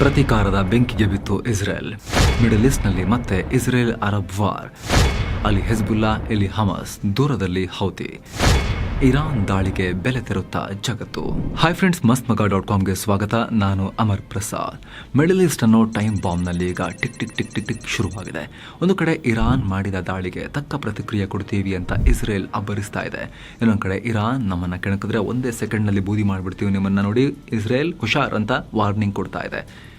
ಪ್ರತೀಕಾರದ ಬೆಂಕಿಗೆ ಬಿತ್ತು Israel. Middle ಈಸ್ಟ್ನಲ್ಲಿ ಮತ್ತೆ ಇಸ್ರೇಲ್ ಅರಬ್ ವಾರ್. ಅಲ್ಲಿ ಹೆಜ್ಬುಲ್ಲಾ, ಇಲ್ಲಿ ಹಮಸ್, ದೂರದಲ್ಲಿ ಹೌತಿ. ಇರಾನ್ ದಾಳಿಗೆ ಬೆಲೆ ತೆರುತ್ತಾ ಜಗತ್ತು. ಹೈ ಫ್ರೆಂಡ್ಸ್ ಮಸ್ತ್ ಮಗ ಡಾಟ್ ಕಾಮ್ಗೆ ಸ್ವಾಗತ. ನಾನು ಅಮರ್ ಪ್ರಸಾದ್. ಮಿಡಲ್ ಈಸ್ಟ್ ಅನ್ನೋ ಟೈಮ್ ಬಾಂಬ್ನಲ್ಲಿ ಈಗ tick tick tick tick tick ಶುರುವಾಗಿದೆ. ಒಂದು ಕಡೆ ಇರಾನ್ ಮಾಡಿದ ದಾಳಿಗೆ ತಕ್ಕ ಪ್ರತಿಕ್ರಿಯೆ ಕೊಡ್ತೀವಿ ಅಂತ ಇಸ್ರೇಲ್ ಅಬ್ಬರಿಸ್ತಾ ಇದೆ. ಇನ್ನೊಂದು ಕಡೆ ಇರಾನ್ ನಮ್ಮನ್ನ ಕೆಣಕಿದ್ರೆ ಒಂದೇ ಸೆಕೆಂಡ್ನಲ್ಲಿ ಬೂದಿ ಮಾಡಿಬಿಡ್ತೀವಿ ನಿಮ್ಮನ್ನ ನೋಡಿ. ಇಸ್ರೇಲ್ ಹುಷಾರ್ ಅಂತ ವಾರ್ನಿಂಗ್ ಕೊಡ್ತಾ ಇದೆ.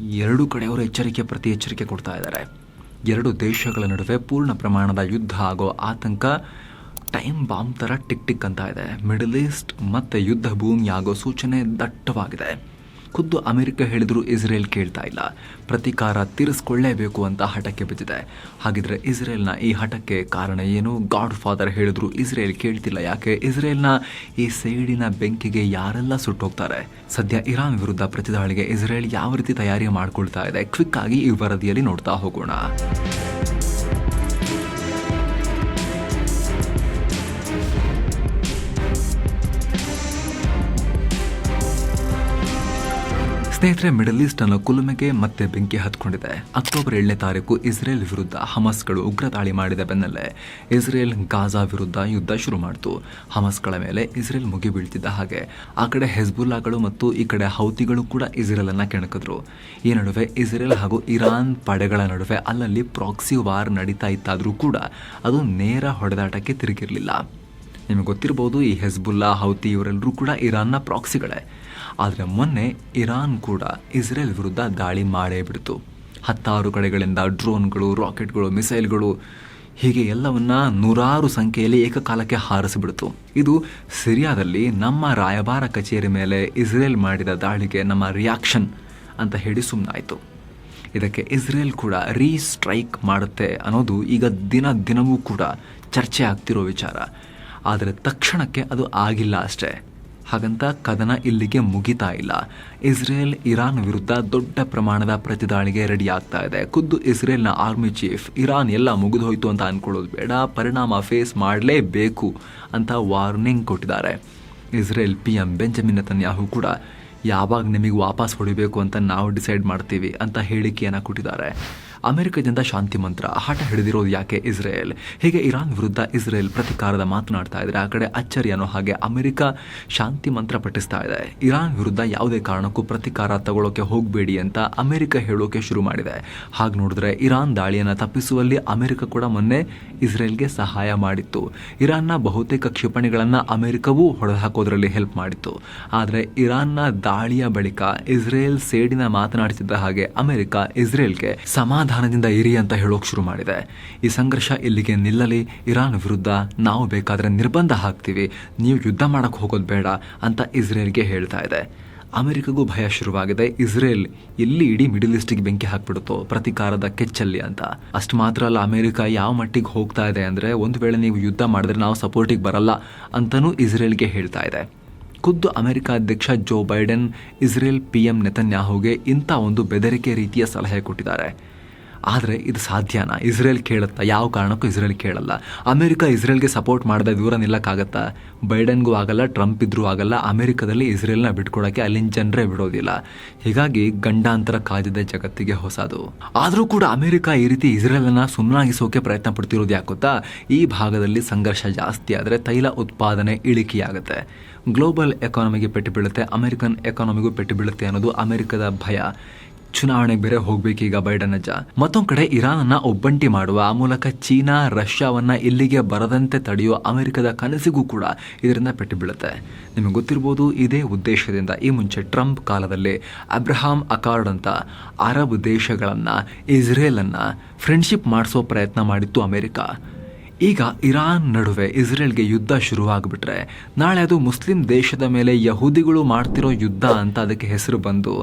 ಎರಡೂ ಕಡೆಯವರು ಎಚ್ಚರಿಕೆ ಪ್ರತಿ ಎಚ್ಚರಿಕೆ ಕೊಡ್ತಾ ಇದ್ದಾರೆ. ಎರಡು ದೇಶಗಳ ನಡುವೆ ಪೂರ್ಣ ಪ್ರಮಾಣದ ಯುದ್ಧ ಆಗೋ ಆತಂಕ ಟೈಮ್ ಬಾಂಬ್ ಥರ ಟಿಕ್ ಟಿಕ್ ಅಂತ ಇದೆ. ಮಿಡಲ್ ಈಸ್ಟ್ ಮತ್ತು ಯುದ್ಧ ಭೂಮಿಯಾಗೋ ಸೂಚನೆ ದಟ್ಟವಾಗಿದೆ. ಖುದ್ದು ಅಮೆರಿಕ ಹೇಳಿದ್ರು ಇಸ್ರೇಲ್ ಕೇಳ್ತಾ ಇಲ್ಲ. ಪ್ರತೀಕಾರ ತೀರಿಸ್ಕೊಳ್ಳೇಬೇಕು ಅಂತ ಹಠಕ್ಕೆ ಬಿದ್ದಿದೆ. ಹಾಗಿದ್ರೆ ಇಸ್ರೇಲ್ನ ಈ ಹಠಕ್ಕೆ ಕಾರಣ ಏನು? ಗಾಡ್ ಫಾದರ್ ಹೇಳಿದ್ರು ಇಸ್ರೇಲ್ ಕೇಳ್ತಿಲ್ಲ. ಯಾಕೆ? ಇಸ್ರೇಲ್ನ ಈ ಸೈಡಿನ ಬೆಂಕಿಗೆ ಯಾರೆಲ್ಲ ಸುಟ್ಟೋಗ್ತಾರೆ? ಸದ್ಯ ಇರಾನ್ ವಿರುದ್ಧ ಪ್ರತಿದಾಳಿಗೆ ಇಸ್ರೇಲ್ ಯಾವ ರೀತಿ ತಯಾರಿ ಮಾಡ್ಕೊಳ್ತಾ ಇದೆ? ಕ್ವಿಕ್ ಆಗಿ ಈ ವರದಿಯಲ್ಲಿ ನೋಡ್ತಾ ಹೋಗೋಣ. ಸ್ನೇಹಿತರೆ ಮಿಡಲ್ ಈಸ್ಟ್ ಅನ್ನೋ ಕುಲುಮೆಗೆ ಮತ್ತೆ ಬೆಂಕಿ ಹತ್ಕೊಂಡಿದೆ. ಅಕ್ಟೋಬರ್ ಏಳನೇ ತಾರೀಕು ಇಸ್ರೇಲ್ ವಿರುದ್ಧ ಹಮಸ್ಗಳು ಉಗ್ರ ದಾಳಿ ಮಾಡಿದ ಬೆನ್ನಲ್ಲೇ ಇಸ್ರೇಲ್ ಗಾಜಾ ವಿರುದ್ಧ ಯುದ್ಧ ಶುರು ಮಾಡಿತು. ಹಮಸ್ಗಳ ಮೇಲೆ ಇಸ್ರೇಲ್ ಮುಗಿ ಬೀಳ್ತಿದ್ದ ಹಾಗೆ ಆ ಕಡೆ ಹೆಜ್ಬುಲ್ಲಾಗಳು ಮತ್ತು ಈ ಕಡೆ ಹೌತಿಗಳು ಕೂಡ ಇಸ್ರೇಲ್ ಅನ್ನ ಕೆಣಕಿದ್ರು. ಈ ನಡುವೆ ಇಸ್ರೇಲ್ ಹಾಗೂ ಇರಾನ್ ಪಡೆಗಳ ನಡುವೆ ಅಲ್ಲಲ್ಲಿ ಪ್ರಾಕ್ಸಿ ವಾರ್ ನಡೀತಾ ಇತ್ತಾದರೂ ಕೂಡ ಅದು ನೇರ ಹೊಡೆದಾಟಕ್ಕೆ ತಿರುಗಿರಲಿಲ್ಲ. ನಿಮಗೆ ಗೊತ್ತಿರಬಹುದು ಈ ಹೆಜ್ಬುಲ್ಲಾ, ಹೌತಿ ಇವರೆಲ್ಲರೂ ಕೂಡ ಇರಾನ್ನ ಪ್ರಾಕ್ಸಿಗಳೇ. ಆದರೆ ಮೊನ್ನೆ ಇರಾನ್ ಕೂಡ ಇಸ್ರೇಲ್ ವಿರುದ್ಧ ದಾಳಿ ಮಾಡೇ ಬಿಡ್ತು. ಹತ್ತಾರು ಕಡೆಗಳಿಂದ ಡ್ರೋನ್ಗಳು, ರಾಕೆಟ್ಗಳು, ಮಿಸೈಲ್ಗಳು ಹೀಗೆ ಎಲ್ಲವನ್ನ ನೂರಾರು ಸಂಖ್ಯೆಯಲ್ಲಿ ಏಕಕಾಲಕ್ಕೆ ಹಾರಿಸಿಬಿಡ್ತು. ಇದು ಸಿರಿಯಾದಲ್ಲಿ ನಮ್ಮ ರಾಯಭಾರ ಕಚೇರಿ ಮೇಲೆ ಇಸ್ರೇಲ್ ಮಾಡಿದ ದಾಳಿಗೆ ನಮ್ಮ ರಿಯಾಕ್ಷನ್ ಅಂತ ಹೇಳಿ ಸುಮ್ಮನಾಯಿತು ಇದಕ್ಕೆ ಇಸ್ರೇಲ್ ಕೂಡ ರೀಸ್ಟ್ರೈಕ್ ಮಾಡುತ್ತೆ ಅನ್ನೋದು ಈಗ ದಿನ ದಿನವೂ ಕೂಡ ಚರ್ಚೆ ಆಗ್ತಿರೋ ವಿಚಾರ. ಆದರೆ ತಕ್ಷಣಕ್ಕೆ ಅದು ಆಗಿಲ್ಲ ಅಷ್ಟೇ. ಹಾಗಂತ ಕದನ ಇಲ್ಲಿಗೆ ಮುಗಿತಾ ಇಲ್ಲ. ಇಸ್ರೇಲ್, ಇರಾನ್ ವಿರುದ್ಧ ದೊಡ್ಡ ಪ್ರಮಾಣದ ಪ್ರತಿದಾಳಿಗೆ ರೆಡಿ ಆಗ್ತಾ ಇದೆ. ಖುದ್ದು ಇಸ್ರೇಲ್ನ ಆರ್ಮಿ ಚೀಫ್ ಇರಾನ್ ಎಲ್ಲ ಮುಗಿದು ಹೋಯ್ತು ಅಂತ ಅನ್ಕೊಳ್ಳೋದು ಬೇಡ, ಪರಿಣಾಮ ಫೇಸ್ ಮಾಡಲೇಬೇಕು ಅಂತ ವಾರ್ನಿಂಗ್ ಕೊಟ್ಟಿದ್ದಾರೆ. Israel P M Benjamin Netanyahu ಕೂಡ, ಯಾವಾಗ ನಿಮಗೆ ವಾಪಸ್ ಹೊಡಿಬೇಕು ಅಂತ ನಾವು ಡಿಸೈಡ್ ಮಾಡ್ತೀವಿ ಅಂತ ಹೇಳಿಕೆಯನ್ನು ಕೊಟ್ಟಿದ್ದಾರೆ. ಅಮೆರಿಕದಿಂದ ಶಾಂತಿ ಮಂತ್ರ ಹಠ ಹಿಡಿದಿರೋದು ಯಾಕೆ ಇಸ್ರೇಲ್? ಹೀಗೆ ಇರಾನ್ ವಿರುದ್ಧ ಇಸ್ರೇಲ್ ಪ್ರತಿಕಾರದ ಮಾತನಾಡ್ತಾ ಇದ್ರೆ, ಆ ಕಡೆ ಅಚ್ಚರಿ ಅನ್ನೋ ಹಾಗೆ ಅಮೆರಿಕ ಶಾಂತಿ ಮಂತ್ರ ಪಠಿಸ್ತಾ ಇದೆ. ಇರಾನ್ ವಿರುದ್ಧ ಯಾವುದೇ ಕಾರಣಕ್ಕೂ ಪ್ರತಿಕಾರ ತಗೊಳ್ಳೋಕೆ ಹೋಗಬೇಡಿ ಅಂತ ಅಮೆರಿಕ ಹೇಳೋಕೆ ಶುರು ಮಾಡಿದೆ. ಹಾಗೆ ನೋಡಿದ್ರೆ ಇರಾನ್ ದಾಳಿಯನ್ನು ತಪ್ಪಿಸುವಲ್ಲಿ ಅಮೆರಿಕ ಕೂಡ ಮೊನ್ನೆ ಇಸ್ರೇಲ್ಗೆ ಸಹಾಯ ಮಾಡಿತ್ತು. ಇರಾನ್ನ ಬಹುತೇಕ ಕ್ಷಿಪಣಿಗಳನ್ನು ಅಮೆರಿಕವೂ ಹೊಡೆದುಹಾಕೋದ್ರಲ್ಲಿ ಹೆಲ್ಪ್ ಮಾಡಿತ್ತು. ಆದರೆ ಇರಾನ್ನ ದಾಳಿಯ ಬಳಿಕ ಇಸ್ರೇಲ್ ಸೇಡಿನ ಮಾತನಾಡುತ್ತಿದ್ದ ಹಾಗೆ ಅಮೆರಿಕ ಇಸ್ರೇಲ್ಗೆ ಸಮಾಧಾನದಿಂದ ಇರಿ ಅಂತ ಹೇಳೋಕೆ ಶುರು ಮಾಡಿದೆ. ಈ ಸಂಘರ್ಷ ಇಲ್ಲಿಗೆ ನಿಲ್ಲಲಿ, ಇರಾನ್ ವಿರುದ್ಧ ನಾವು ಬೇಕಾದರೆ ನಿರ್ಬಂಧ ಹಾಕ್ತೀವಿ, ನೀವು ಯುದ್ಧ ಮಾಡೋಕ್ಕೆ ಹೋಗೋದು ಬೇಡ ಅಂತ ಇಸ್ರೇಲ್ಗೆ ಹೇಳ್ತಾ ಇದೆ. ಅಮೆರಿಕಗೂ ಭಯ ಶುರುವಾಗಿದೆ. ಇಸ್ರೇಲ್ ಎಲ್ಲಿ ಇಡೀ ಮಿಡಲ್ ಈಸ್ಟಿಗೆ ಬೆಂಕಿ ಹಾಕ್ಬಿಡುತ್ತೋ, ಪ್ರತಿಕಾರದ ಕೆಚ್ಚಲ್ಲಿ ಅಂತ. ಅಷ್ಟು ಮಾತ್ರ ಅಲ್ಲ, ಅಮೆರಿಕ ಯಾವ ಮಟ್ಟಿಗೆ ಹೋಗ್ತಾ ಇದೆ ಅಂದರೆ, ಒಂದು ವೇಳೆ ನೀವು ಯುದ್ಧ ಮಾಡಿದ್ರೆ ನಾವು ಸಪೋರ್ಟಿಗೆ ಬರಲ್ಲ ಅಂತಲೂ ಇಸ್ರೇಲ್ಗೆ ಹೇಳ್ತಾ ಇದೆ. ಖುದ್ದು ಅಮೆರಿಕ ಅಧ್ಯಕ್ಷ Joe Biden, Israel P M ನೆತನ್ಯಾಹುಗೆ ಇಂಥ ಒಂದು ಬೆದರಿಕೆ ರೀತಿಯ ಸಲಹೆ ಕೊಟ್ಟಿದ್ದಾರೆ. ಆದರೆ ಇದು ಸಾಧ್ಯನಾ? ಇಸ್ರೇಲ್ ಕೇಳುತ್ತಾ? ಯಾವ ಕಾರಣಕ್ಕೂ ಇಸ್ರೇಲ್ ಕೇಳಲ್ಲ. ಅಮೆರಿಕ ಇಸ್ರೇಲ್ಗೆ ಸಪೋರ್ಟ್ ಮಾಡದೆ ದೂರ ನಿಲ್ಲಕ್ಕಾಗತ್ತಾ? ಬೈಡನ್ಗೂ ಆಗಲ್ಲ, ಟ್ರಂಪ್ ಇದ್ರೂ ಆಗಲ್ಲ, ಅಮೆರಿಕದಲ್ಲಿ ಇಸ್ರೇಲ್ನ ಬಿಟ್ಕೊಡೋಕ್ಕೆ ಅಲ್ಲಿನ ಜನರೇ ಬಿಡೋದಿಲ್ಲ. ಹೀಗಾಗಿ ಗಂಡಾಂತರ ಕಾದಿದೆ ಜಗತ್ತಿಗೆ ಹೊಸದು. ಆದರೂ ಕೂಡ ಅಮೆರಿಕ ಈ ರೀತಿ ಇಸ್ರೇಲನ್ನು ಸುಮ್ಮನಾಗಿಸೋಕೆ ಪ್ರಯತ್ನ ಪಡ್ತಿರೋದು ಯಾಕೊತ್ತಾ ಈ ಭಾಗದಲ್ಲಿ ಸಂಘರ್ಷ ಜಾಸ್ತಿ ಆದರೆ ತೈಲ ಉತ್ಪಾದನೆ ಇಳಿಕೆಯಾಗುತ್ತೆ. ಗ್ಲೋಬಲ್ ಎಕಾನಮಿಗೆ ಪೆಟ್ಟು ಬೀಳುತ್ತೆ, ಅಮೆರಿಕನ್ ಎಕಾನಮಿಗೂ ಪೆಟ್ಟು ಬೀಳುತ್ತೆ ಅನ್ನೋದು ಅಮೆರಿಕದ ಭಯ. ಚುನಾವಣೆಗೆ ಬೇರೆ ಹೋಗ್ಬೇಕೀಗ ಬೈಡನ್ ಅಜ್ಜ. ಮತ್ತೊಂದ್ ಕಡೆ ಇರಾನನ್ನ ಒಬ್ಬಂಟಿ ಮಾಡುವ ಆ ಮೂಲಕ ಚೀನಾ, ರಷ್ಯಾವನ್ನ ಇಲ್ಲಿಗೆ ಬರದಂತೆ ತಡೆಯುವ ಅಮೆರಿಕದ ಕನಸಿಗೂ ಕೂಡ ಇದರಿಂದ ಪೆಟ್ಟು ಬೀಳುತ್ತೆ. ನಿಮಗೆ ಗೊತ್ತಿರ್ಬೋದು, ಇದೇ ಉದ್ದೇಶದಿಂದ ಈ ಮುಂಚೆ ಟ್ರಂಪ್ ಕಾಲದಲ್ಲಿ ಅಬ್ರಹಾಂ ಅಕಾರ್ಡ್ ಅಂತ ಅರಬ್ ದೇಶಗಳನ್ನ, ಇಸ್ರೇಲನ್ನು ಫ್ರೆಂಡ್ಶಿಪ್ ಮಾಡಿಸೋ ಪ್ರಯತ್ನ ಮಾಡಿತ್ತು ಅಮೆರಿಕ. ಈಗ ಇರಾನ್ ನಡುವೆ ಇಸ್ರೇಲ್ಗೆ ಯುದ್ಧ ಶುರುವಾಗ್ಬಿಟ್ರೆ, ನಾಳೆ ಅದು ಮುಸ್ಲಿಂ ದೇಶದ ಮೇಲೆ ಯಹೂದಿಗಳು ಮಾಡ್ತಿರೋ ಯುದ್ಧ ಅಂತ ಅದಕ್ಕೆ ಹೆಸರು ಬಂದು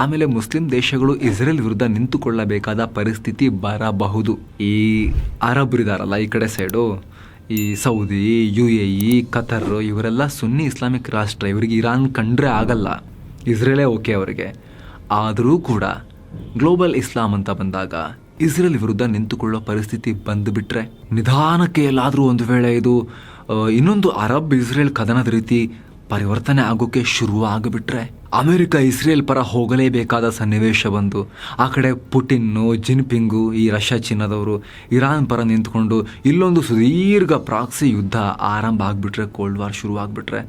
ಆಮೇಲೆ ಮುಸ್ಲಿಂ ದೇಶಗಳು ಇಸ್ರೇಲ್ ವಿರುದ್ಧ ನಿಂತುಕೊಳ್ಳಬೇಕಾದ ಪರಿಸ್ಥಿತಿ ಬರಬಹುದು. ಈ ಅರಬ್ರಿದಾರಲ್ಲ ಈ ಕಡೆ ಸೈಡು ಈ Saudi U A E Qatar ಇವರೆಲ್ಲ ಸುನ್ನಿ ಇಸ್ಲಾಮಿಕ್ ರಾಷ್ಟ್ರ, ಇವರಿಗೆ ಇರಾನ್ ಕಂಡ್ರೆ ಆಗಲ್ಲ. ಇಸ್ರೇಲೇ ಓಕೆ ಅವರಿಗೆ. ಆದರೂ ಕೂಡ ಗ್ಲೋಬಲ್ ಇಸ್ಲಾಂ ಅಂತ ಬಂದಾಗ ಇಸ್ರೇಲ್ ವಿರುದ್ಧ ನಿಂತುಕೊಳ್ಳೋ ಪರಿಸ್ಥಿತಿ ಬಂದುಬಿಟ್ರೆ ನಿಧಾನಕ್ಕೆ ಎಲ್ಲಾದರೂ ಒಂದು ವೇಳೆ ಇದು ಇನ್ನೊಂದು ಅರಬ್ ಇಸ್ರೇಲ್ ಕದನದ ರೀತಿ ಪರಿವರ್ತನೆ ಆಗೋಕೆ ಶುರು ಆಗಿಬಿಟ್ರೆ ಅಮೆರಿಕ ಇಸ್ರೇಲ್ ಪರ ಹೋಗಲೇಬೇಕಾದ ಸನ್ನಿವೇಶ ಬಂದು, ಆ ಕಡೆ ಪುಟಿನ್ನು, ಜಿನ್ಪಿಂಗು, ಈ ರಷ್ಯಾ ಚೀನಾದವರು ಇರಾನ್ ಪರ ನಿಂತ್ಕೊಂಡು ಇಲ್ಲೊಂದು ಸುದೀರ್ಘ ಪ್ರಾಕ್ಸಿ ಯುದ್ಧ ಆರಂಭ ಆಗಿಬಿಟ್ರೆ ಕೋಲ್ಡ್ ವಾರ್ ಶುರು ಆಗಿಬಿಟ್ರೆ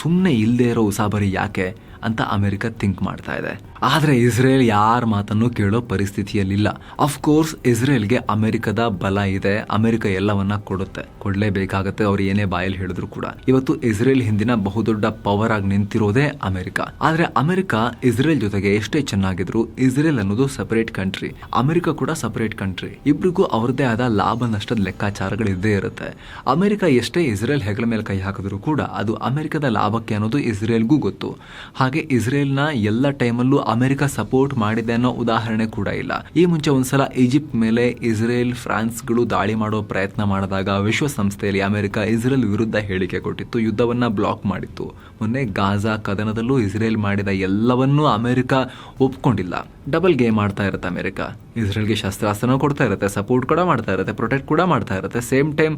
ಸುಮ್ಮನೆ ಇಲ್ಲದೆ ಇರೋ ಉಸಾಬರಿ ಯಾಕೆ ಅಂತ ಅಮೆರಿಕ ಥಿಂಕ್ ಮಾಡ್ತಾ ಇದೆ. ಆದರೆ ಇಸ್ರೇಲ್ ಯಾರ ಮಾತನ್ನು ಕೇಳೋ ಪರಿಸ್ಥಿತಿಯಲ್ಲಿಲ್ಲ. ಅಫ್ಕೋರ್ಸ್ ಇಸ್ರೇಲ್ಗೆ ಅಮೆರಿಕದ ಬಲ ಇದೆ, ಅಮೆರಿಕ ಎಲ್ಲವನ್ನ ಕೊಡುತ್ತೆ. ಕೊಡಲೇಬೇಕಾಗತ್ತೆ, ಅವ್ರು ಏನೇ ಬಾಯಲ್ಲಿ ಹೇಳಿದ್ರು ಕೂಡ. ಇವತ್ತು ಇಸ್ರೇಲ್ ಹಿಂದಿನ ಬಹುದೊಡ್ಡ ಪವರ್ ಆಗಿ ನಿಂತಿರೋದೇ ಅಮೆರಿಕ. ಆದರೆ ಅಮೆರಿಕ ಇಸ್ರೇಲ್ ಜೊತೆಗೆ ಎಷ್ಟೇ ಚೆನ್ನಾಗಿದ್ರು, ಇಸ್ರೇಲ್ ಅನ್ನೋದು ಸಪರೇಟ್ ಕಂಟ್ರಿ ಅಮೆರಿಕ ಕೂಡ ಸಪರೇಟ್ ಕಂಟ್ರಿ ಇಬ್ರಿಗೂ ಅವ್ರದ್ದೇ ಆದ ಲಾಭ ನಷ್ಟದ ಲೆಕ್ಕಾಚಾರಗಳು ಇದ್ದೇ ಇರುತ್ತೆ. ಅಮೆರಿಕ ಎಷ್ಟೇ ಇಸ್ರೇಲ್ ಹೆಗಲ ಮೇಲೆ ಕೈ ಹಾಕಿದ್ರು ಕೂಡ, ಅದು ಅಮೆರಿಕದ ಲಾಭಕ್ಕೆ ಅನ್ನೋದು ಇಸ್ರೇಲ್ಗೂ ಗೊತ್ತು. ಹಾಗೆ ಇಸ್ರೇಲ್ನ ಎಲ್ಲ ಟೈಮಲ್ಲೂ ಅಮೆರಿಕ ಸಪೋರ್ಟ್ ಮಾಡಿದೆ ಅನ್ನೋ ಉದಾಹರಣೆ ಕೂಡ ಇಲ್ಲ. ಈ ಮುಂಚೆ ಒಂದ್ಸಲ ಈಜಿಪ್ಟ್ ಮೇಲೆ ಇಸ್ರೇಲ್, ಫ್ರಾನ್ಸ್ಗಳು ದಾಳಿ ಮಾಡೋ ಪ್ರಯತ್ನ ಮಾಡಿದಾಗ ವಿಶ್ವಸಂಸ್ಥೆಯಲ್ಲಿ ಅಮೆರಿಕ ಇಸ್ರೇಲ್ ವಿರುದ್ಧ ಹೇಳಿಕೆ ಕೊಟ್ಟಿತ್ತು, ಯುದ್ಧವನ್ನ ಬ್ಲಾಕ್ ಮಾಡಿತ್ತು. ಮೊನ್ನೆ ಗಾಜಾ ಕದನದಲ್ಲೂ ಇಸ್ರೇಲ್ ಮಾಡಿದ ಎಲ್ಲವನ್ನೂ ಅಮೆರಿಕ ಒಪ್ಕೊಂಡಿಲ್ಲ. ಡಬಲ್ ಗೇಮ್ ಮಾಡ್ತಾ ಇರುತ್ತೆ ಅಮೆರಿಕ. ಇಸ್ರೇಲ್ಗೆ ಶಸ್ತ್ರಾಸ್ತ್ರನೂ ಕೊಡ್ತಾ ಇರುತ್ತೆ, ಸಪೋರ್ಟ್ ಕೂಡ ಮಾಡ್ತಾ ಇರುತ್ತೆ, ಪ್ರೊಟೆಕ್ಟ್ ಕೂಡ ಮಾಡ್ತಾ ಇರುತ್ತೆ. ಸೇಮ್ ಟೈಮ್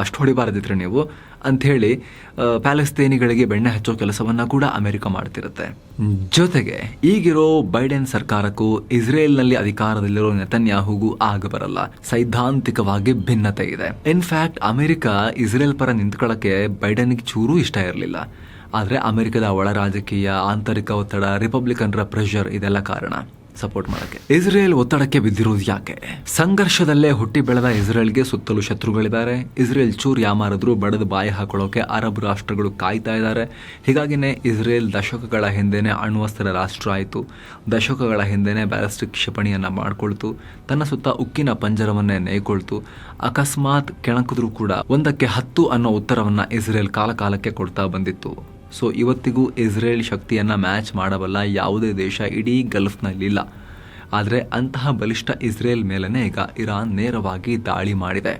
ಅಷ್ಟು ಹೊಡಿಬಾರದಿದ್ರೆ ನೀವು ಅಂಥೇಳಿ ಪ್ಯಾಲೆಸ್ತೇನಿಗಳಿಗೆ ಬೆಣ್ಣೆ ಹಚ್ಚೋ ಕೆಲಸವನ್ನು ಕೂಡ ಅಮೆರಿಕ ಮಾಡ್ತಿರುತ್ತೆ. ಜೊತೆಗೆ, ಈಗಿರೋ ಬೈಡೆನ್ ಸರ್ಕಾರಕ್ಕೂ ಇಸ್ರೇಲ್ನಲ್ಲಿ ಅಧಿಕಾರದಲ್ಲಿರೋ ನೆತನ್ಯಾಹುಗೂ ಆಗ ಬರಲ್ಲ. ಸೈದ್ಧಾಂತಿಕವಾಗಿ ಭಿನ್ನತೆ ಇದೆ. ಇನ್ಫ್ಯಾಕ್ಟ್ ಅಮೆರಿಕ ಇಸ್ರೇಲ್ ಪರ ನಿಂತ್ಕೊಳ್ಳೋಕ್ಕೆ ಬೈಡೆನ್ಗೆ ಚೂರೂ ಇಷ್ಟ ಇರಲಿಲ್ಲ. ಆದರೆ ಅಮೆರಿಕದ ಒಳ ರಾಜಕೀಯ, ಆಂತರಿಕ ಒತ್ತಡ, ರಿಪಬ್ಲಿಕನ್ರ ಪ್ರೆಷರ್ ಇದೆಲ್ಲ ಕಾರಣ. ಸಪೋರ್ಟ್ ಮಾಡಕ್ಕೆ. ಇಸ್ರೇಲ್ ಒತ್ತಡಕ್ಕೆ ಬಿದ್ದಿರೋದು ಯಾಕೆ? ಸಂಘರ್ಷದಲ್ಲೇ ಹುಟ್ಟಿ ಬೆಳೆದ ಇಸ್ರೇಲ್ಗೆ ಸುತ್ತಲೂ ಶತ್ರುಗಳಿದ್ದಾರೆ. ಇಸ್ರೇಲ್ ಚೂರ್ ಯಾಮಾರಿದ್ರು ಬಡದ ಬಾಯಿ ಹಾಕೊಳ್ಳೋಕೆ ಅರಬ್ ರಾಷ್ಟ್ರಗಳು ಕಾಯ್ತಾ ಇದ್ದಾರೆ. ಹೀಗಾಗಿನೇ ಇಸ್ರೇಲ್ ದಶಕಗಳ ಹಿಂದೆನೆ ಅಣ್ವಸ್ತ್ರ ರಾಷ್ಟ್ರ ಆಯಿತು. ದಶಕಗಳ ಹಿಂದೆನೆ ಬ್ಯಾಲಿಸ್ಟಿಕ್ ಕ್ಷಿಪಣಿಯನ್ನು ಮಾಡಿಕೊಳ್ತು. ತನ್ನ ಸುತ್ತ ಉಕ್ಕಿನ ಪಂಜರವನ್ನೇ ನೇಯ್ಕೊಳ್ತು. ಅಕಸ್ಮಾತ್ ಕೆಣಕಿದ್ರೂ ಕೂಡ ಒಂದಕ್ಕೆ ಹತ್ತು ಅನ್ನೋ ಉತ್ತರವನ್ನ ಇಸ್ರೇಲ್ ಕಾಲಕಾಲಕ್ಕೆ ಕೊಡ್ತಾ ಬಂದಿತ್ತು. ಸೊ ಇವತ್ತಿಗೂ ಇಸ್ರೇಲ್ ಶಕ್ತಿಯನ್ನು ಮ್ಯಾಚ್ ಮಾಡಬಲ್ಲ ಯಾವುದೇ ದೇಶ ಇಡೀ ಗಲ್ಫ್ನಲ್ಲಿಲ್ಲ. ಆದರೆ ಅಂತಹ ಬಲಿಷ್ಠ ಇಸ್ರೇಲ್ ಮೇಲೇ ಈಗ ಇರಾನ್ ನೇರವಾಗಿ ದಾಳಿ ಮಾಡಿದೆ.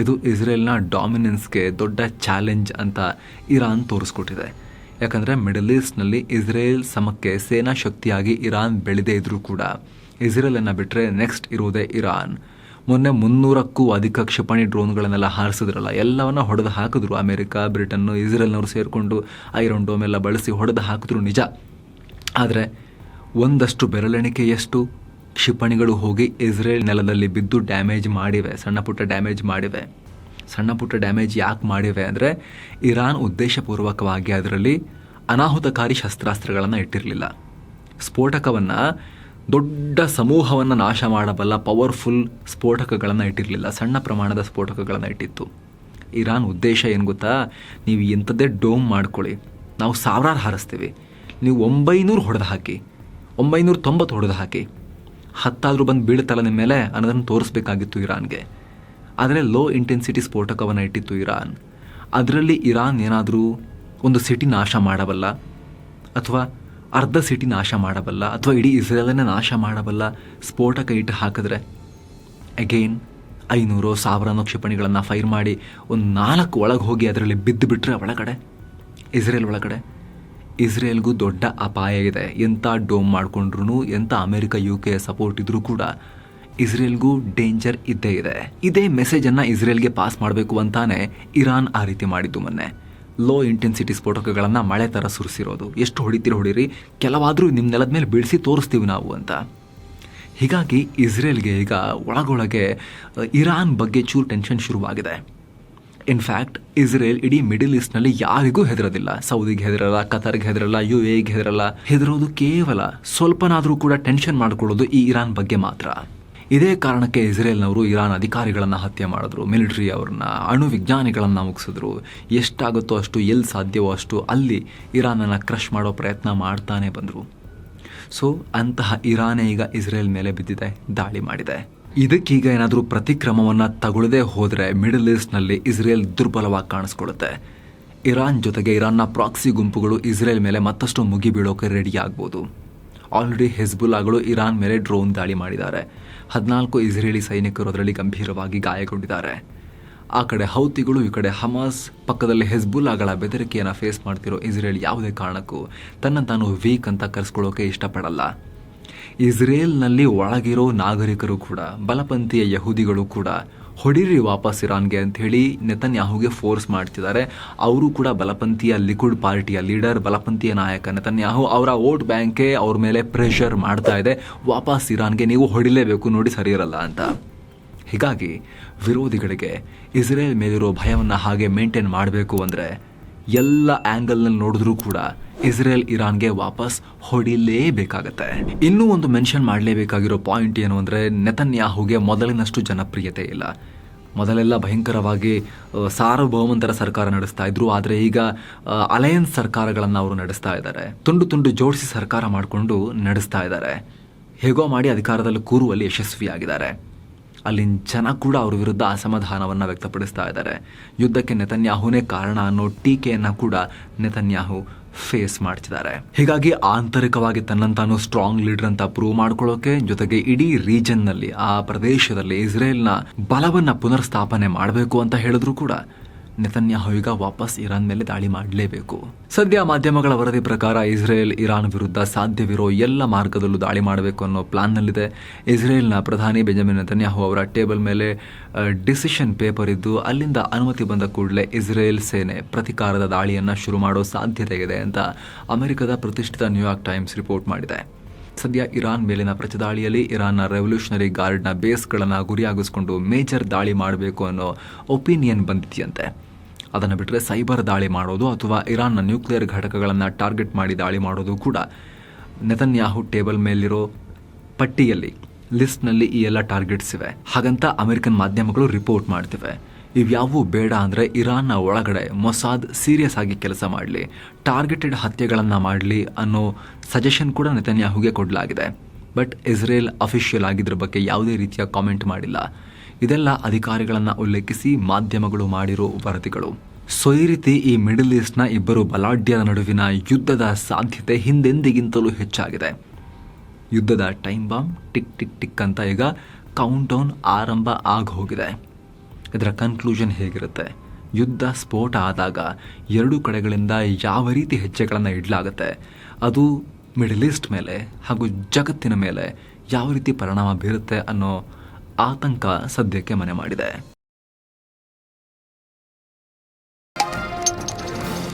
ಇದು ಇಸ್ರೇಲ್ನ ಡಾಮಿನೆನ್ಸ್ಗೆ ದೊಡ್ಡ ಚಾಲೆಂಜ್ ಅಂತ ಇರಾನ್ ತೋರಿಸ್ಕೊಟ್ಟಿದೆ. ಯಾಕಂದರೆ ಮಿಡಲ್ ಈಸ್ಟ್ನಲ್ಲಿ ಇಸ್ರೇಲ್ ಸಮಕ್ಕೆ ಸೇನಾ ಶಕ್ತಿಯಾಗಿ ಇರಾನ್ ಬೆಳೆದೇ ಇದ್ರೂ ಕೂಡ ಇಸ್ರೇಲನ್ನು ಬಿಟ್ಟರೆ ನೆಕ್ಸ್ಟ್ ಇರೋದೇ ಇರಾನ್. ಮೊನ್ನೆ ಮುನ್ನೂರಕ್ಕೂ ಅಧಿಕ ಕ್ಷಿಪಣಿ ಡ್ರೋನ್ಗಳನ್ನೆಲ್ಲ ಹಾರಿಸಿದ್ರಲ್ಲ, ಎಲ್ಲವನ್ನ ಹೊಡೆದು ಹಾಕಿದ್ರು. ಅಮೆರಿಕ, ಬ್ರಿಟನ್ನು, ಇಸ್ರೇಲ್ನವರು ಸೇರಿಕೊಂಡು ಐರನ್ ಡೋಮ್ ಎಲ್ಲ ಬಳಸಿ ಹೊಡೆದು ಹಾಕಿದ್ರು ನಿಜ. ಆದರೆ ಒಂದಷ್ಟು ಬೆರಳೆಣಿಕೆಯಷ್ಟು ಕ್ಷಿಪಣಿಗಳು ಹೋಗಿ ಇಸ್ರೇಲ್ ನೆಲದಲ್ಲಿ ಬಿದ್ದು ಡ್ಯಾಮೇಜ್ ಮಾಡಿವೆ, ಸಣ್ಣ ಪುಟ್ಟ ಡ್ಯಾಮೇಜ್ ಮಾಡಿವೆ. ಸಣ್ಣ ಪುಟ್ಟ ಡ್ಯಾಮೇಜ್ ಯಾಕೆ ಮಾಡಿವೆ ಅಂದರೆ, ಇರಾನ್ ಉದ್ದೇಶಪೂರ್ವಕವಾಗಿ ಅದರಲ್ಲಿ ಅನಾಹುತಕಾರಿ ಶಸ್ತ್ರಾಸ್ತ್ರಗಳನ್ನು ಇಟ್ಟಿರಲಿಲ್ಲ. ಸ್ಫೋಟಕವನ್ನು ದೊಡ್ಡ ಸಮೂಹವನ್ನು ನಾಶ ಮಾಡಬಲ್ಲ ಪವರ್ಫುಲ್ ಸ್ಫೋಟಕಗಳನ್ನು ಇಟ್ಟಿರಲಿಲ್ಲ. ಸಣ್ಣ ಪ್ರಮಾಣದ ಸ್ಫೋಟಕಗಳನ್ನು ಇಟ್ಟಿತ್ತು. ಇರಾನ್ ಉದ್ದೇಶ ಏನು ಗೊತ್ತಾ? ನೀವು ಎಂಥದ್ದೇ ಡೋಮ್ ಮಾಡ್ಕೊಳ್ಳಿ. ನಾವು ಸಾವಿರಾರು ಹಾರಿಸ್ತೀವಿ. ನೀವು ಒಂಬೈನೂರು ಹೊಡೆದು ಹಾಕಿ. ಒಂಬೈನೂರ ತೊಂಬತ್ತು ಹೊಡೆದು ಹಾಕಿ. ಹತ್ತಾದರೂ ಬಂದು ಬೀಳ್ತಲ್ಲ ನಿಮ್ಮ ಮೇಲೆ? ಅನ್ನೋದನ್ನು ತೋರಿಸ್ಬೇಕಾಗಿತ್ತು ಇರಾನ್ಗೆ. ಆದರೆ ಲೋ ಇಂಟೆನ್ಸಿಟಿ ಸ್ಫೋಟಕವನ್ನು ಇಟ್ಟಿತ್ತು ಇರಾನ್. ಅದರಲ್ಲಿ ಇರಾನ್ ಏನಾದರೂ ಒಂದು ಸಿಟಿ ನಾಶ ಮಾಡಬಲ್ಲ? ಅಥವಾ ಅರ್ಧ ಸಿಟಿ ನಾಶ ಮಾಡಬಲ್ಲ ಅಥವಾ ಇಡೀ ಇಸ್ರೇಲನ್ನ ನಾಶ ಮಾಡಬಲ್ಲ ಸ್ಫೋಟಕ ಇಟ್ಟು ಹಾಕಿದ್ರೆ ಅಗೈನ್ ಐನೂರು ಸಾವಿರನೋ ಕ್ಷಿಪಣಿಗಳನ್ನು ಫೈರ್ ಮಾಡಿ ಒಂದು ನಾಲ್ಕು ಒಳಗೆ ಹೋಗಿ ಅದರಲ್ಲಿ ಬಿದ್ದು ಬಿಟ್ಟರೆ ಒಳಗಡೆ, ಇಸ್ರೇಲ್ ಒಳಗಡೆ. ಇಸ್ರೇಲ್ಗೂ ದೊಡ್ಡ ಅಪಾಯ ಇದೆ. ಎಂಥ ಡೋಮ್ ಮಾಡಿಕೊಂಡ್ರು ಎಂಥ ಅಮೆರಿಕ ಯು ಕೆ ಸಪೋರ್ಟ್ ಇದ್ರೂ ಕೂಡ ಇಸ್ರೇಲ್ಗೂ ಡೇಂಜರ್ ಇದ್ದೇ ಇದೆ. ಇದೇ ಮೆಸೇಜನ್ನು ಇಸ್ರೇಲ್ಗೆ ಪಾಸ್ ಮಾಡಬೇಕು ಅಂತಾನೆ ಇರಾನ್ ಆ ರೀತಿ ಮಾಡಿದ್ದು ಮೊನ್ನೆ. ಲೋ ಇಂಟೆನ್ಸಿಟಿ ಸ್ಫೋಟಕಗಳನ್ನು ಮಳೆ ಥರ ಸುರಿಸಿರೋದು. ಎಷ್ಟು ಹೊಡಿತೀರಿ ಹೊಡೀರಿ? ಕೆಲವಾದರೂ ನಿಮ್ಮ ನೆಲದ ಮೇಲೆ ಬೀಳಿಸಿ ತೋರಿಸ್ತೀವಿ ನಾವು ಅಂತ. ಹೀಗಾಗಿ ಇಸ್ರೇಲ್ಗೆ ಈಗ ಒಳಗೊಳಗೆ ಇರಾನ್ ಬಗ್ಗೆ ಚೂರು ಟೆನ್ಷನ್ ಶುರುವಾಗಿದೆ. ಇನ್ಫ್ಯಾಕ್ಟ್ ಇಸ್ರೇಲ್ ಇಡೀ ಮಿಡಿಲ್ ಈಸ್ಟ್ನಲ್ಲಿ ಯಾರಿಗೂ ಹೆದರೋದಿಲ್ಲ. ಸೌದಿಗೆ ಹೆದರಲ್ಲ ಕತಾರ್ಗೆ ಹೆದರಲ್ಲ ಯು ಎಗೆ ಹೆದರಲ್ಲ. ಹೆದರೋದು ಕೇವಲ ಸ್ವಲ್ಪನಾದರೂ ಕೂಡ ಟೆನ್ಷನ್ ಮಾಡ್ಕೊಳ್ಳೋದು ಈ ಇರಾನ್ ಬಗ್ಗೆ ಮಾತ್ರ. ಇದೇ ಕಾರಣಕ್ಕೆ ಇಸ್ರೇಲ್ನವರು ಇರಾನ್ ಅಧಿಕಾರಿಗಳನ್ನು ಹತ್ಯೆ ಮಾಡಿದ್ರು. ಮಿಲಿಟರಿ ಅವ್ರನ್ನ, ಅಣು ವಿಜ್ಞಾನಿಗಳನ್ನು ಮುಗಿಸಿದ್ರು. ಎಷ್ಟಾಗುತ್ತೋ ಅಷ್ಟು, ಎಲ್ಲಿ ಸಾಧ್ಯವೋ ಅಷ್ಟು ಅಲ್ಲಿ ಇರಾನನ್ನು ಕ್ರಶ್ ಮಾಡೋ ಪ್ರಯತ್ನ ಮಾಡ್ತಾನೆ ಬಂದರು. ಸೊ, ಅಂತಹ ಇರಾನೇ ಈಗ ಇಸ್ರೇಲ್ ಮೇಲೆ ಬಿದ್ದಿದೆ, ದಾಳಿ ಮಾಡಿದೆ. ಇದಕ್ಕೀಗ ಏನಾದರೂ ಪ್ರತಿಕ್ರಮವನ್ನು ತಗೊಳ್ಳದೆ ಹೋದರೆ ಮಿಡಲ್ ಈಸ್ಟ್ನಲ್ಲಿ ಇಸ್ರೇಲ್ ದುರ್ಬಲವಾಗಿ ಕಾಣಿಸ್ಕೊಳ್ಳುತ್ತೆ. ಇರಾನ್ ಜೊತೆಗೆ ಇರಾನ್ನ ಪ್ರಾಕ್ಸಿ ಗುಂಪುಗಳು ಇಸ್ರೇಲ್ ಮೇಲೆ ಮತ್ತಷ್ಟು ಮುಗಿಬೀಳೋಕೆ ರೆಡಿ ಆಗ್ಬೋದು. ಆಲ್ರೆಡಿ ಹೆಜ್ಬುಲ್ಲಾಗಳು ಇರಾನ್ ಮೇಲೆ ಡ್ರೋನ್ ದಾಳಿ ಮಾಡಿದ್ದಾರೆ. ಹದಿನಾಲ್ಕು ಇಸ್ರೇಲಿ ಸೈನಿಕರು ಅದರಲ್ಲಿ ಗಂಭೀರವಾಗಿ ಗಾಯಗೊಂಡಿದ್ದಾರೆ. ಆ ಕಡೆ ಹೌತಿಗಳು, ಈ ಕಡೆ ಹಮಾಸ್ ಪಕ್ಕದಲ್ಲಿ ಹೆಜ್ಬುಲ್ಲಾಗಳ ಬೆದರಿಕೆಯನ್ನು ಫೇಸ್ ಮಾಡ್ತಿರೋ ಇಸ್ರೇಲ್ ಯಾವುದೇ ಕಾರಣಕ್ಕೂ ತನ್ನ ತಾನು ವೀಕ್ ಅಂತ ಕರೆಸ್ಕೊಳ್ಳೋಕೆ ಇಷ್ಟಪಡಲ್ಲ. ಇಸ್ರೇಲ್ನಲ್ಲಿ ಒಳಗಿರೋ ನಾಗರಿಕರು ಕೂಡ, ಬಲಪಂಥೀಯ ಯಹೂದಿಗಳು ಕೂಡ ಹೊಡಿರಿ ವಾಪಸ್ ಇರಾನ್ಗೆ ಅಂತ ಹೇಳಿ ನೆತನ್ಯಾಹುಗೆ ಫೋರ್ಸ್ ಮಾಡ್ತಿದ್ದಾರೆ. ಅವರು ಕೂಡ ಬಲಪಂಥೀಯ ಲಿಕ್ವಿಡ್ ಪಾರ್ಟಿಯ ಲೀಡರ್ ಬಲಪಂಥೀಯ ನಾಯಕ ನೆತನ್ಯಾಹು ಅವರ ವೋಟ್ ಬ್ಯಾಂಕ್ಗೆ ಅವ್ರ ಮೇಲೆ ಪ್ರೆಷರ್ ಮಾಡ್ತಾ ಇದೆ. ವಾಪಸ್ ಇರಾನ್ಗೆ ನೀವು ಹೊಡಿಲೇಬೇಕು ನೋಡಿ ಸರಿ ಅಂತ. ಹೀಗಾಗಿ ವಿರೋಧಿಗಳಿಗೆ ಇಸ್ರೇಲ್ ಮೇಲಿರೋ ಭಯವನ್ನು ಹಾಗೆ ಮೇಂಟೈನ್ ಮಾಡಬೇಕು ಅಂದರೆ ಎಲ್ಲ ಆ್ಯಂಗಲ್ನಲ್ಲಿ ನೋಡಿದ್ರೂ ಕೂಡ ಇಸ್ರೇಲ್ ಇರಾನ್ಗೆ ವಾಪಸ್ ಹೊಡಿಲೇಬೇಕಾಗತ್ತೆ. ಇನ್ನೂ ಒಂದು ಮೆನ್ಷನ್ ಮಾಡಲೇಬೇಕಾಗಿರೋ ಪಾಯಿಂಟ್ ಏನು ಅಂದರೆ ನೆತನ್ಯಾಹುಗೆ ಮೊದಲಿನಷ್ಟು ಜನಪ್ರಿಯತೆ ಇಲ್ಲ. ಮೊದಲೆಲ್ಲ ಭಯಂಕರವಾಗಿ ಸಾರ್ವಭೌಮಂತರ ಸರ್ಕಾರ ನಡೆಸ್ತಾ ಇದ್ರು, ಆದರೆ ಈಗ ಅಲಯನ್ಸ್ ಸರ್ಕಾರಗಳನ್ನು ಅವರು ನಡೆಸ್ತಾ ಇದ್ದಾರೆ. ತುಂಡು ತುಂಡು ಜೋಡಿಸಿ ಸರ್ಕಾರ ಮಾಡಿಕೊಂಡು ನಡೆಸ್ತಾ ಇದ್ದಾರೆ. ಹೇಗೋ ಮಾಡಿ ಅಧಿಕಾರದಲ್ಲಿ ಕೂರುವಲ್ಲಿ ಯಶಸ್ವಿಯಾಗಿದ್ದಾರೆ. ಅಲ್ಲಿನ ಜನ ಕೂಡ ಅವ್ರ ವಿರುದ್ಧ ಅಸಮಾಧಾನವನ್ನು ವ್ಯಕ್ತಪಡಿಸ್ತಾ ಇದ್ದಾರೆ. ಯುದ್ಧಕ್ಕೆ ನೆತನ್ಯಾಹುನೇ ಕಾರಣ ಅನ್ನೋ ಟೀಕೆಯನ್ನು ಕೂಡ ನೆತನ್ಯಾಹು ಫೇಸ್ ಮಾಡ್ತಿದ್ದಾರೆ. ಹೀಗಾಗಿ ಆಂತರಿಕವಾಗಿ ತನ್ನಂತಾನು ಸ್ಟ್ರಾಂಗ್ ಲೀಡರ್ ಅಂತ ಪ್ರೂವ್ ಮಾಡ್ಕೊಳ್ಳೋಕೆ ಜೊತೆಗೆ ಇಡೀ ರೀಜನ್ನಲ್ಲಿ, ಆ ಪ್ರದೇಶದಲ್ಲಿ ಇಸ್ರೇಲ್ನ ಬಲವನ್ನ ಪುನರ್ಸ್ಥಾಪನೆ ಮಾಡಬೇಕು ಅಂತ ಹೇಳಿದ್ರು ಕೂಡ. ನೆತನ್ಯಾಹು ಈಗ ವಾಪಸ್ ಇರಾನ್ ಮೇಲೆ ದಾಳಿ ಮಾಡಲೇಬೇಕು. ಸದ್ಯ ಮಾಧ್ಯಮಗಳ ವರದಿ ಪ್ರಕಾರ ಇಸ್ರೇಲ್, ಇರಾನ್ ವಿರುದ್ಧ ಸಾಧ್ಯವಿರೋ ಎಲ್ಲ ಮಾರ್ಗದಲ್ಲೂ ದಾಳಿ ಮಾಡಬೇಕು ಅನ್ನೋ ಪ್ಲಾನ್ನಲ್ಲಿದೆ ಇಸ್ರೇಲ್ನ ಪ್ರಧಾನಿ ಬೆಂಜಮಿನ್ ನೆತನ್ಯಾಹು ಅವರ ಟೇಬಲ್ ಮೇಲೆ ಡಿಸಿಷನ್ ಪೇಪರ್ ಇದ್ದು ಅಲ್ಲಿಂದ ಅನುಮತಿ ಬಂದ ಕೂಡಲೇ ಇಸ್ರೇಲ್ ಸೇನೆ ಪ್ರತಿಕಾರದ ದಾಳಿಯನ್ನು ಶುರು ಮಾಡೋ ಸಾಧ್ಯತೆ ಇದೆ ಅಂತ ಅಮೆರಿಕದ ಪ್ರತಿಷ್ಠಿತ ನ್ಯೂಯಾರ್ಕ್ ಟೈಮ್ಸ್ ರಿಪೋರ್ಟ್ ಮಾಡಿದೆ. ಸದ್ಯ ಇರಾನ್ ಮೇಲಿನ ಪ್ರತಿದಾಳಿಯಲ್ಲಿ ಇರಾನ್ನ ರೆವಲ್ಯೂಷನರಿ ಗಾರ್ಡ್ನ ಬೇಸ್ಗಳನ್ನು ಗುರಿಯಾಗಿಸ್ಕೊಂಡು ಮೇಜರ್ ದಾಳಿ ಮಾಡಬೇಕು ಅನ್ನೋ ಒಪಿನಿಯನ್ ಬಂದಿದೆಯಂತೆ. ಅದನ್ನು ಬಿಟ್ಟರೆ ಸೈಬರ್ ದಾಳಿ ಮಾಡೋದು ಅಥವಾ ಇರಾನ್ನ ನ್ಯೂಕ್ಲಿಯರ್ ಘಟಕಗಳನ್ನು ಟಾರ್ಗೆಟ್ ಮಾಡಿ ದಾಳಿ ಮಾಡೋದು ಕೂಡ ನೆತನ್ಯಾಹು ಟೇಬಲ್ ಮೇಲಿರೋ ಪಟ್ಟಿಯಲ್ಲಿ ಲಿಸ್ಟ್ನಲ್ಲಿ ಈ ಎಲ್ಲ ಟಾರ್ಗೆಟ್ಸ್ ಇವೆ. ಹಾಗಂತ ಅಮೆರಿಕನ್ ಮಾಧ್ಯಮಗಳು ರಿಪೋರ್ಟ್ ಮಾಡ್ತಿವೆ. ಇವ್ಯಾವೂ ಬೇಡ ಅಂದರೆ ಇರಾನ್ನ ಒಳಗಡೆ ಮೊಸಾದ್ ಸೀರಿಯಸ್ ಆಗಿ ಕೆಲಸ ಮಾಡಲಿ, ಟಾರ್ಗೆಟೆಡ್ ಹತ್ಯೆಗಳನ್ನು ಮಾಡಲಿ ಅನ್ನೋ ಸಜೆಷನ್ ಕೂಡ ನೆತನ್ಯಾಹುಗೆ ಕೊಡಲಾಗಿದೆ. ಬಟ್ ಇಸ್ರೇಲ್ ಅಫಿಷಿಯಲ್ ಆಗಿದ್ರ ಬಗ್ಗೆ ಯಾವುದೇ ರೀತಿಯ ಕಾಮೆಂಟ್ ಮಾಡಿಲ್ಲ. ಇದೆಲ್ಲ ಅಧಿಕಾರಿಗಳನ್ನು ಉಲ್ಲೇಖಿಸಿ ಮಾಧ್ಯಮಗಳು ಮಾಡಿರೋ ವರದಿಗಳು. ಸೊ ಈ ರೀತಿ ಈ ಮಿಡಲ್ ಈಸ್ಟ್ನ ಇಬ್ಬರು ಬಲಾಢ್ಯರ ನಡುವಿನ ಯುದ್ಧದ ಸಾಧ್ಯತೆ ಹಿಂದೆಂದಿಗಿಂತಲೂ ಹೆಚ್ಚಾಗಿದೆ. ಯುದ್ಧದ time bomb tick tick tick ಅಂತ ಈಗ ಕೌಂಟ್ ಡೌನ್ ಆರಂಭ ಆಗಿ ಹೋಗಿದೆ ಇದರ ಕನ್ಕ್ಲೂಷನ್ ಹೇಗಿರುತ್ತೆ? ಯುದ್ಧ ಸ್ಫೋಟ ಆದಾಗ ಎರಡೂ ಕಡೆಗಳಿಂದ ಯಾವ ರೀತಿ ಹೆಜ್ಜೆಗಳನ್ನು ಇಡಲಾಗುತ್ತೆ? ಅದು ಮಿಡಲ್ ಈಸ್ಟ್ ಮೇಲೆ ಹಾಗೂ ಜಗತ್ತಿನ ಮೇಲೆ ಯಾವ ರೀತಿ ಪರಿಣಾಮ ಬೀರುತ್ತೆ ಅನ್ನೋ ಆತಂಕ ಸದ್ಯಕ್ಕೆ ಮನೆ ಮಾಡಿದೆ.